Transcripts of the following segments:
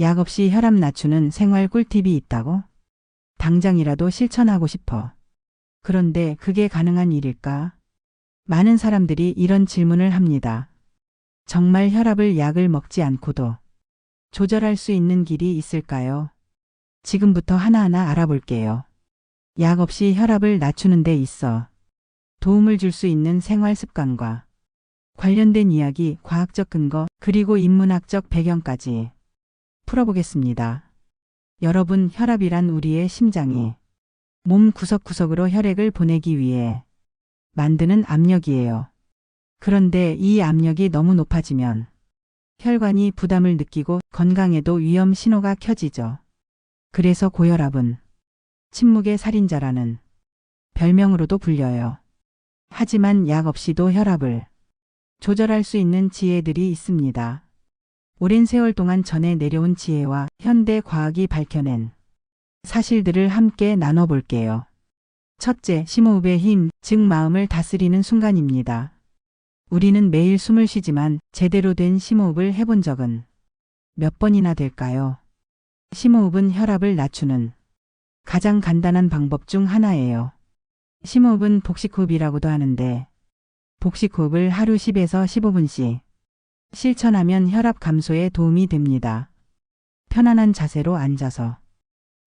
약 없이 혈압 낮추는 생활 꿀팁이 있다고? 당장이라도 실천하고 싶어. 그런데 그게 가능한 일일까? 많은 사람들이 이런 질문을 합니다. 정말 혈압을 약을 먹지 않고도 조절할 수 있는 길이 있을까요? 지금부터 하나하나 알아볼게요. 약 없이 혈압을 낮추는 데 있어 도움을 줄 수 있는 생활 습관과 관련된 이야기, 과학적 근거, 그리고 인문학적 배경까지 풀어보겠습니다. 여러분, 혈압이란 우리의 심장이 몸 구석구석으로 혈액을 보내기 위해 만드는 압력이에요. 그런데 이 압력이 너무 높아지면 혈관이 부담을 느끼고 건강에도 위험 신호가 켜지죠. 그래서 고혈압은 침묵의 살인자라는 별명으로도 불려요. 하지만 약 없이도 혈압을 조절할 수 있는 지혜들이 있습니다. 오랜 세월 동안 전해 내려온 지혜와 현대 과학이 밝혀낸 사실들을 함께 나눠볼게요. 첫째, 심호흡의 힘, 즉 마음을 다스리는 순간입니다. 우리는 매일 숨을 쉬지만 제대로 된 심호흡을 해본 적은 몇 번이나 될까요? 심호흡은 혈압을 낮추는 가장 간단한 방법 중 하나예요. 심호흡은 복식호흡이라고도 하는데 복식호흡을 하루 10에서 15분씩 실천하면 혈압 감소에 도움이 됩니다. 편안한 자세로 앉아서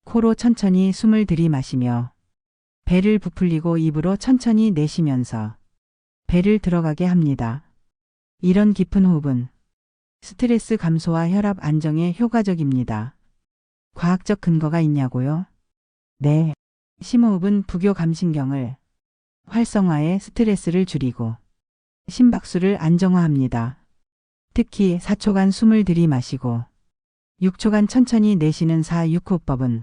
코로 천천히 숨을 들이마시며 배를 부풀리고 입으로 천천히 내쉬면서 배를 들어가게 합니다. 이런 깊은 호흡은 스트레스 감소와 혈압 안정에 효과적입니다. 과학적 근거가 있냐고요? 네. 심호흡은 부교 감신경을 활성화해 스트레스를 줄이고 심박수를 안정화합니다. 특히 4초간 숨을 들이마시고 6초간 천천히 내쉬는 4-6호법은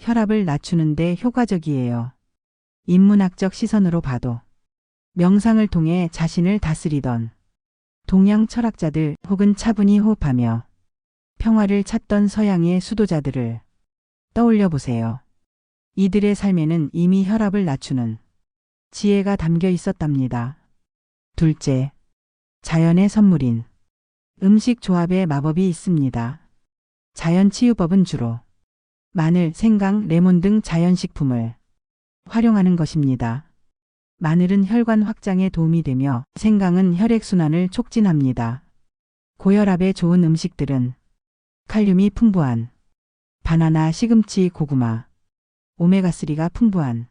혈압을 낮추는 데 효과적이에요. 인문학적 시선으로 봐도 명상을 통해 자신을 다스리던 동양 철학자들 혹은 차분히 호흡하며 평화를 찾던 서양의 수도자들을 떠올려 보세요. 이들의 삶에는 이미 혈압을 낮추는 지혜가 담겨 있었답니다. 둘째, 자연의 선물인 음식 조합의 마법이 있습니다. 자연 치유법은 주로 마늘, 생강, 레몬 등 자연식품을 활용하는 것입니다. 마늘은 혈관 확장에 도움이 되며 생강은 혈액순환을 촉진합니다. 고혈압에 좋은 음식들은 칼륨이 풍부한 바나나, 시금치, 고구마, 오메가3가 풍부한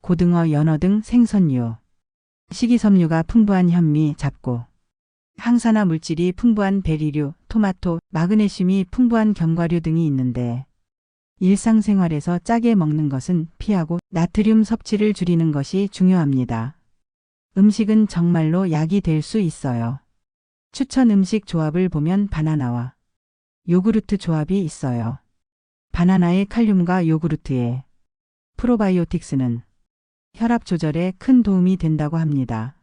고등어, 연어 등 생선류, 식이섬유가 풍부한 현미, 잡고, 항산화 물질이 풍부한 베리류, 토마토, 마그네슘이 풍부한 견과류 등이 있는데 일상생활에서 짜게 먹는 것은 피하고 나트륨 섭취를 줄이는 것이 중요합니다. 음식은 정말로 약이 될 수 있어요. 추천 음식 조합을 보면 바나나와 요구르트 조합이 있어요. 바나나의 칼륨과 요구르트의 프로바이오틱스는 혈압 조절에 큰 도움이 된다고 합니다.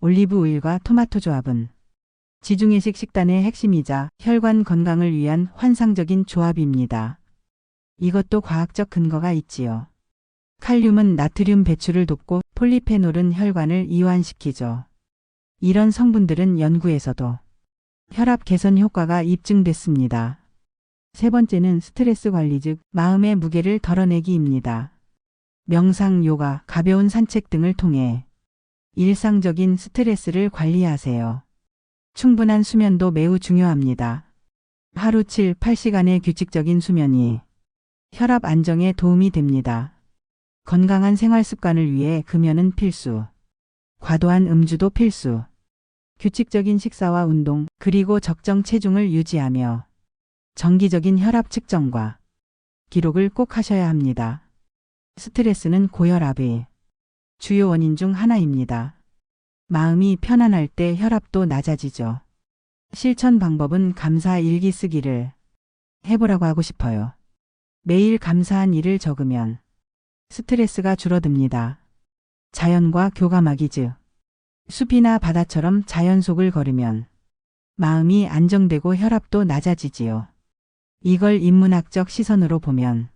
올리브 오일과 토마토 조합은 지중해식 식단의 핵심이자 혈관 건강을 위한 환상적인 조합입니다. 이것도 과학적 근거가 있지요. 칼륨은 나트륨 배출을 돕고 폴리페놀은 혈관을 이완시키죠. 이런 성분들은 연구에서도 혈압 개선 효과가 입증됐습니다. 세 번째는 스트레스 관리 즉 마음의 무게를 덜어내기입니다. 명상, 요가, 가벼운 산책 등을 통해 일상적인 스트레스를 관리하세요. 충분한 수면도 매우 중요합니다. 하루 7, 8시간의 규칙적인 수면이 혈압 안정에 도움이 됩니다. 건강한 생활 습관을 위해 금연은 필수. 과도한 음주도 필수. 규칙적인 식사와 운동, 그리고 적정 체중을 유지하며 정기적인 혈압 측정과 기록을 꼭 하셔야 합니다. 스트레스는 고혈압의 주요 원인 중 하나입니다. 마음이 편안할 때 혈압도 낮아지죠. 실천 방법은 감사 일기 쓰기를 해보라고 하고 싶어요. 매일 감사한 일을 적으면 스트레스가 줄어듭니다. 자연과 교감하기 즉 숲이나 바다처럼 자연 속을 걸으면 마음이 안정되고 혈압도 낮아지지요. 이걸 인문학적 시선으로 보면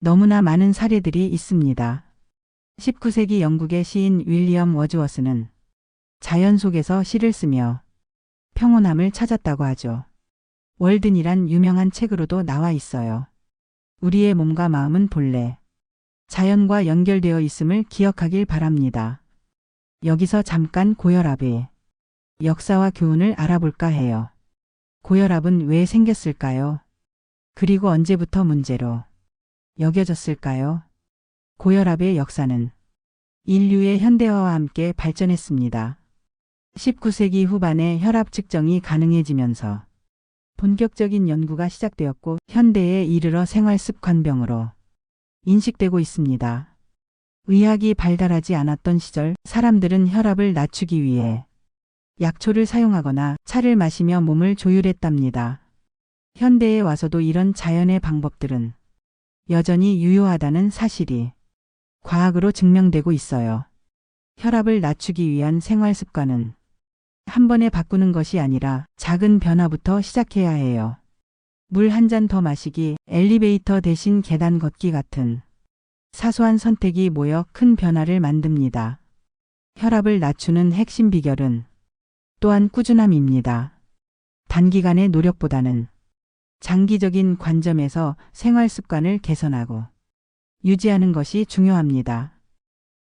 너무나 많은 사례들이 있습니다. 19세기 영국의 시인 윌리엄 워즈워스는 자연 속에서 시를 쓰며 평온함을 찾았다고 하죠. 월든이란 유명한 책으로도 나와 있어요. 우리의 몸과 마음은 본래 자연과 연결되어 있음을 기억하길 바랍니다. 여기서 잠깐 고혈압의 역사와 교훈을 알아볼까 해요. 고혈압은 왜 생겼을까요? 그리고 언제부터 문제로 여겨졌을까요? 고혈압의 역사는 인류의 현대화와 함께 발전했습니다. 19세기 후반에 혈압 측정이 가능해지면서 본격적인 연구가 시작되었고 현대에 이르러 생활 습관병으로 인식되고 있습니다. 의학이 발달하지 않았던 시절 사람들은 혈압을 낮추기 위해 약초를 사용하거나 차를 마시며 몸을 조율했답니다. 현대에 와서도 이런 자연의 방법들은 여전히 유효하다는 사실이 과학으로 증명되고 있어요. 혈압을 낮추기 위한 생활 습관은 한 번에 바꾸는 것이 아니라 작은 변화부터 시작해야 해요. 물 한 잔 더 마시기, 엘리베이터 대신 계단 걷기 같은 사소한 선택이 모여 큰 변화를 만듭니다. 혈압을 낮추는 핵심 비결은 또한 꾸준함입니다. 단기간의 노력보다는 장기적인 관점에서 생활 습관을 개선하고 유지하는 것이 중요합니다.